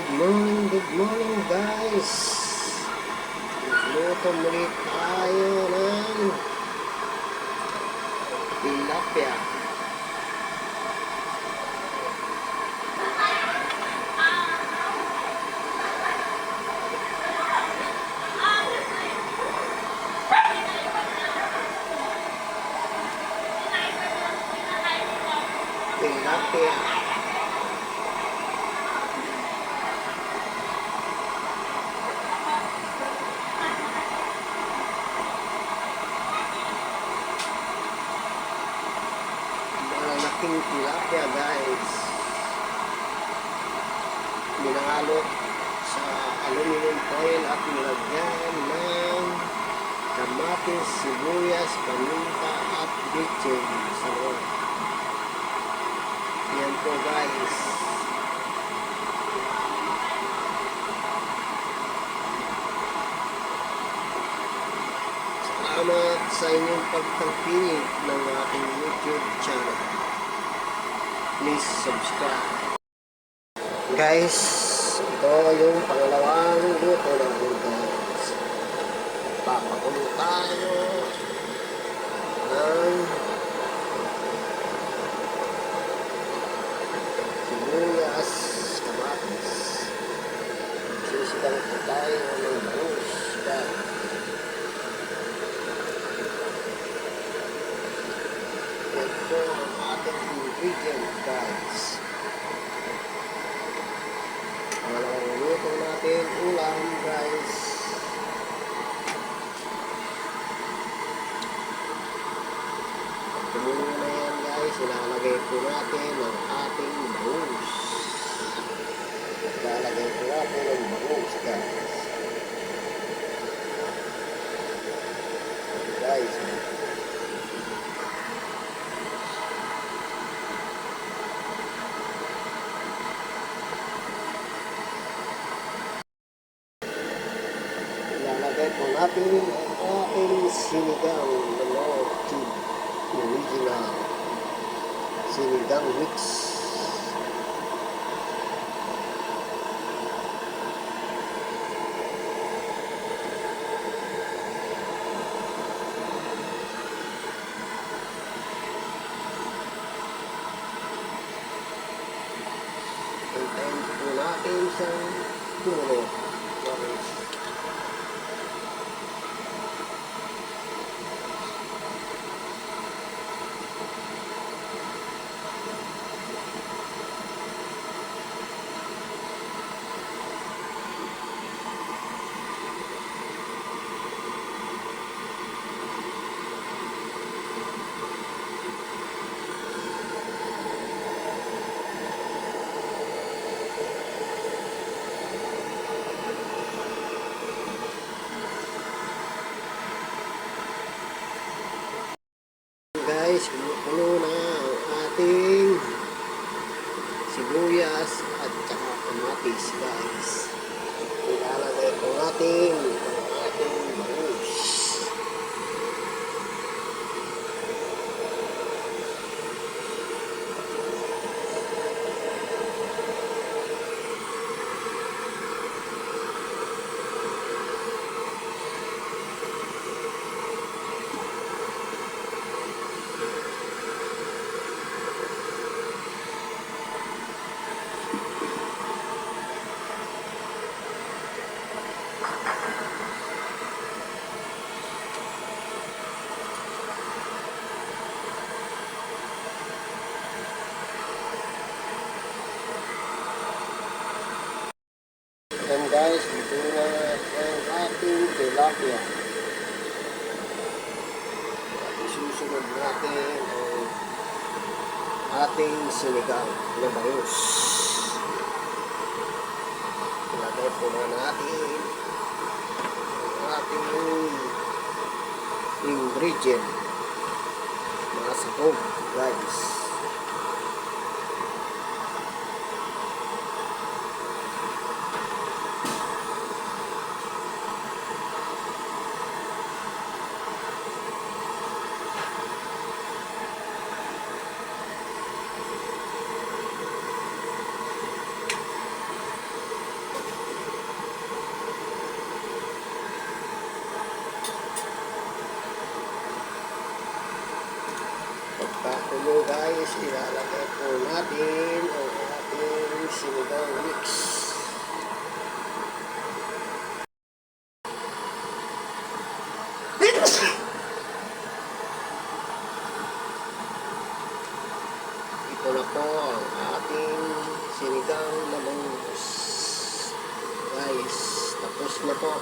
good morning, good morning guys. Luto muli tayo ng tilapia. Tilapia. Malalaking tilapia guys. Minahalo sa aluminum foil at nilagyan ng kamatis, sibuyas, paminta at bitchin sa loob. Yan po guys. Salamat sa inyong pagtangkinig ng aking YouTube channel. Please subscribe. Guys, ito yung pangalawang luto namin guys. Papakulo tayo ng sibuyas, kamatis. Sisigang po tayo ng bangus po ang ating ingredient guys. Pangalawang luto natin ulam guys. Tumulo na yan guys, ilalagay po natin ang ating bangus. Ilalagay po natin ang bangus guys. Guys, ilalagay po natin ang ating sinigang na Lord King original sinigang mix Hintayin po natin siyang tumulo. Guys. Guys, kumukulo na ang ating sibuyas at saka kamatis guys. Ilalagay ang ating bangus. And guys, ito na ang ating At isusunod natin ang ating sinigang na bangus. Ilagay po na natin ang ating ingredient. Mga sabog, guys. Mo guys, ilalagay po natin ang ating sinigang mix. Ito na po ang ating sinigang na. Guys, tapos na po.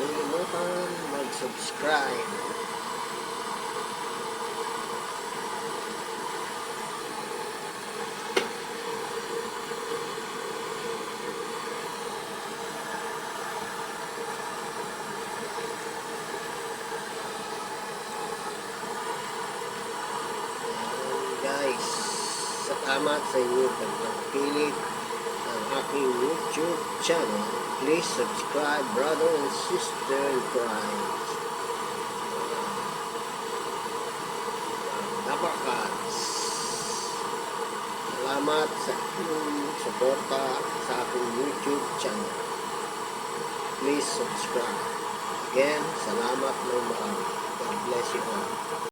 Kalimutan mag-subscribe. Guys, salamat sa inyo pagpilit ang aking YouTube channel. Please subscribe, brother and sister in Christ. Napakats. Salamat sa inyong suporta sa aking YouTube channel. Please subscribe. Again, salamat ng marami. God bless you all.